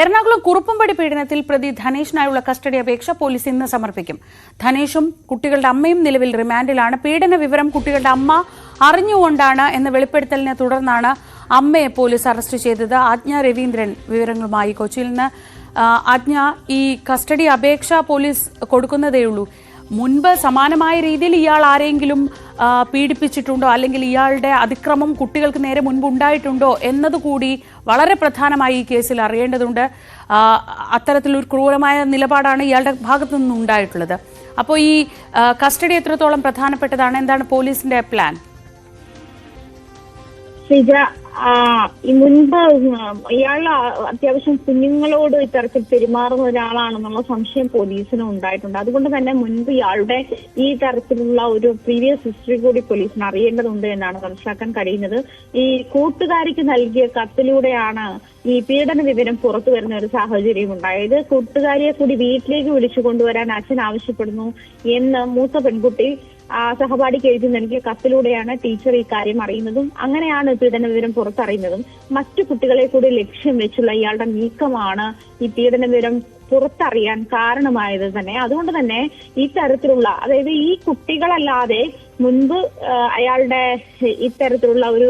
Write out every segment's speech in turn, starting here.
എറണാകുളം കുറുപ്പുംപടി പീഡനത്തിൽ പ്രതി ധനേഷിനായുള്ള കസ്റ്റഡി അപേക്ഷ പോലീസ് ഇന്ന് സമർപ്പിക്കും. ധനേഷും കുട്ടികളുടെ അമ്മയും നിലവിൽ റിമാൻഡിലാണ്. പീഡന വിവരം കുട്ടികളുടെ അമ്മ അറിഞ്ഞുകൊണ്ടാണ് എന്ന വെളിപ്പെടുത്തലിനെ തുടർന്നാണ് അമ്മയെ പോലീസ് അറസ്റ്റ് ചെയ്തത്. ആജ്ഞ രവീന്ദ്രൻ വിവരങ്ങളുമായി കൊച്ചിയിൽ നിന്ന് ആജ്ഞ ഈ കസ്റ്റഡി അപേക്ഷ പോലീസ് കൊടുക്കുന്നതേയുള്ളൂ. മുൻപ് സമാനമായ രീതിയിൽ ഇയാൾ ആരെങ്കിലും പീഡിപ്പിച്ചിട്ടുണ്ടോ? അല്ലെങ്കിൽ ഇയാളുടെ അതിക്രമം കുട്ടികൾക്ക് നേരെ മുൻപ് ഉണ്ടായിട്ടുണ്ടോ? എന്നതുകൂടി വളരെ പ്രധാനമായി ഈ കേസിൽ അറിയേണ്ടതുണ്ട്. അത്തരത്തിലൊരു ക്രൂരമായ നിലപാടാണ് ഇയാളുടെ ഭാഗത്തു നിന്നുണ്ടായിട്ടുള്ളത്. അപ്പോൾ ഈ കസ്റ്റഡി എത്രത്തോളം പ്രധാനപ്പെട്ടതാണ്? എന്താണ് പോലീസിന്റെ പ്ലാൻ? ശ്രീജ ഈ മുൻപ് ഇയാൾ അത്യാവശ്യം കുഞ്ഞുങ്ങളോട് ഇത്തരത്തിൽ പെരുമാറുന്ന ഒരാളാണെന്നുള്ള സംശയം പോലീസിന് ഉണ്ടായിട്ടുണ്ട്. അതുകൊണ്ട് തന്നെ മുൻപ് ഇയാളുടെ ഈ തരത്തിലുള്ള ഒരു പ്രീവിയസ് ഹിസ്റ്ററി കൂടി പോലീസിന് അറിയേണ്ടതുണ്ട് എന്നാണ് മനസ്സിലാക്കാൻ കഴിയുന്നത്. ഈ കൂട്ടുകാരിക്ക് നൽകിയ കത്തിലൂടെയാണ് ഈ പീഡന വിവരം പുറത്തു വരുന്ന ഒരു സാഹചര്യം ഉണ്ടായത്. കൂട്ടുകാരിയെ കൂടി വീട്ടിലേക്ക് വിളിച്ചു കൊണ്ടുവരാൻ അച്ഛൻ ആവശ്യപ്പെടുന്നു എന്ന് മൂത്ത പെൺകുട്ടി സഹപാഠിക്ക് എഴുതി നൽകിയ കത്തിലൂടെയാണ് ടീച്ചർ ഈ കാര്യം അറിയുന്നതും അങ്ങനെയാണ് പീഡന വിവരം പുറത്തറിയുന്നതും. മറ്റു കുട്ടികളെ കൂടി ലക്ഷ്യം വെച്ചുള്ള ഇയാളുടെ നീക്കമാണ് ഈ പീഡന വിവരം പുറത്തറിയാൻ കാരണമായത് തന്നെ. അതുകൊണ്ട് തന്നെ ഈ തരത്തിലുള്ള അതായത് ഈ കുട്ടികളല്ലാതെ മുൻപ് അയാളുടെ ഇത്തരത്തിലുള്ള ഒരു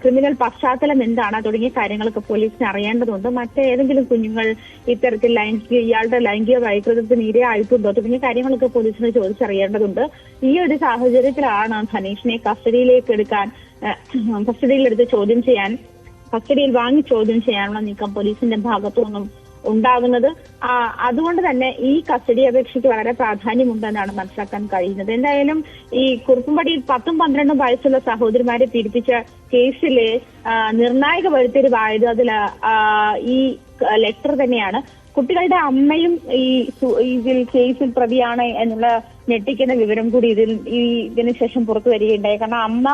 ക്രിമിനൽ പശ്ചാത്തലം എന്താണ്? തുടങ്ങിയ കാര്യങ്ങളൊക്കെ പോലീസിന് അറിയേണ്ടതുണ്ട്. മറ്റേതെങ്കിലും കുഞ്ഞുങ്ങൾ ഇത്തരത്തിൽ ലൈംഗിക ഇയാളുടെ ലൈംഗിക വൈകൃതത്തിന് ഇരയായിട്ടുണ്ടോ? തുടങ്ങിയ കാര്യങ്ങളൊക്കെ പോലീസിന് ചോദിച്ചറിയേണ്ടതുണ്ട്. ഈ ഒരു സാഹചര്യത്തിലാണ് ധനീഷിനെ കസ്റ്റഡിയിലേക്ക് എടുക്കാൻ കസ്റ്റഡിയിലെടുത്ത് ചോദ്യം ചെയ്യാൻ കസ്റ്റഡിയിൽ വാങ്ങി ചോദ്യം ചെയ്യാനുള്ള നീക്കം പോലീസിന്റെ ഭാഗത്തു നിന്നും ഉണ്ടാകുന്നത്. അതുകൊണ്ട് തന്നെ ഈ കസ്റ്റഡി അപേക്ഷയ്ക്ക് വളരെ പ്രാധാന്യമുണ്ടെന്നാണ് മനസ്സിലാക്കാൻ കഴിയുന്നത്. എന്തായാലും ഈ കുറുപ്പുംപടി പത്തും പന്ത്രണ്ടും വയസ്സുള്ള സഹോദരിമാരെ പീഡിപ്പിച്ച കേസിലെ നിർണായക വഴിത്തിരിവായത് അതിൽ ഈ ലെറ്റർ തന്നെയാണ്. കുട്ടികളുടെ അമ്മയും ഈ ഇതിൽ കേസിൽ പ്രതിയാണ് എന്നുള്ള ഞെട്ടിക്കുന്ന വിവരം കൂടി ഇതിൽ ഈ ഇതിനു ശേഷം പുറത്തു വരികയുണ്ടായി. കാരണം അമ്മ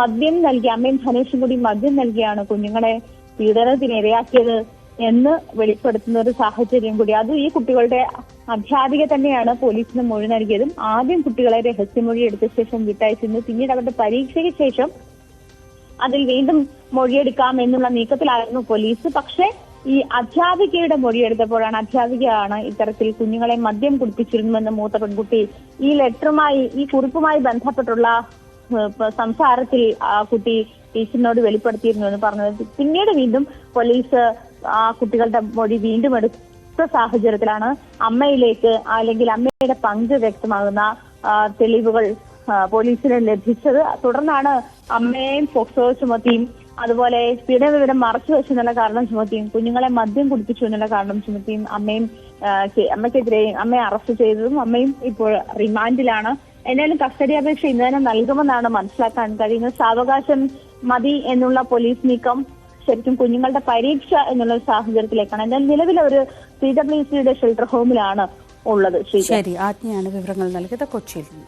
മദ്യം നൽകി അമ്മയും ധനേഷും കൂടി മദ്യം നൽകിയാണ് കുഞ്ഞുങ്ങളെ പീഡനത്തിന് ഇരയാക്കിയത് എന്ന് വെളിപ്പെടുത്തുന്ന ഒരു സാഹചര്യം കൂടി. അത് ഈ കുട്ടികളുടെ അധ്യാപിക തന്നെയാണ് പോലീസിന് മൊഴി നൽകിയതും ആദ്യം കുട്ടികളെ രഹസ്യമൊഴി എടുത്ത ശേഷം വിട്ടയച്ചിരുന്നു പിന്നീട് അവരുടെ പരീക്ഷയ്ക്ക് ശേഷം അതിൽ വീണ്ടും മൊഴിയെടുക്കാം എന്നുള്ള നീക്കത്തിലായിരുന്നു പോലീസ്. പക്ഷേ ഈ അധ്യാപികയുടെ മൊഴിയെടുത്തപ്പോഴാണ് അധ്യാപികയാണ് ഇത്തരത്തിൽ കുഞ്ഞുങ്ങളെ മദ്യം കുടിപ്പിച്ചിരുന്നുവെന്ന് മൂത്ത പെൺകുട്ടി ഈ ലെറ്ററുമായി ഈ കുറിപ്പുമായി ബന്ധപ്പെട്ടുള്ള സംസാരത്തിൽ ആ കുട്ടി ടീച്ചറിനോട് വെളിപ്പെടുത്തിയിരുന്നു എന്ന് പറഞ്ഞത്. പിന്നീട് വീണ്ടും പോലീസ് ആ കുട്ടികളുടെ മൊഴി വീണ്ടും എടുത്ത സാഹചര്യത്തിലാണ് അമ്മയിലേക്ക് അല്ലെങ്കിൽ അമ്മയുടെ പങ്ക് വ്യക്തമാകുന്ന തെളിവുകൾ പോലീസിന് ലഭിച്ചത്. തുടർന്നാണ് അമ്മയെയും ഫോക്സോ ചുമത്തിയും അതുപോലെ പീഡന വിവരം മറച്ചു വെച്ചു എന്നുള്ള കാരണം ചുമത്തിയും കുഞ്ഞുങ്ങളെ മദ്യം കുടിപ്പിച്ചു എന്നുള്ള കാരണം ചുമത്തിയും അമ്മയും അമ്മയ്ക്കെതിരെ അമ്മയെ അറസ്റ്റ് ചെയ്തതും അമ്മയും ഇപ്പോൾ റിമാൻഡിലാണ്. എന്നാലും കസ്റ്റഡി അപേക്ഷ ഇന്ന് തന്നെ നൽകുമെന്നാണ് മനസ്സിലാക്കാൻ കഴിയുന്നത്. സാവകാശം മതി എന്നുള്ള പോലീസ് നീക്കം ശരിക്കും കുഞ്ഞുങ്ങളുടെ പരീക്ഷ എന്നുള്ള സാഹചര്യത്തിലേക്കാണ്. എന്നാൽ നിലവിലെ ഒരു സി ഡബ്ല്യു സിയുടെ ഷെൽട്ടർ ഹോമിലാണ് ഉള്ളത് ശരി ആജ്ഞയാണ് വിവരങ്ങൾ നൽകിയത് കൊച്ചിയിൽ നിന്ന്.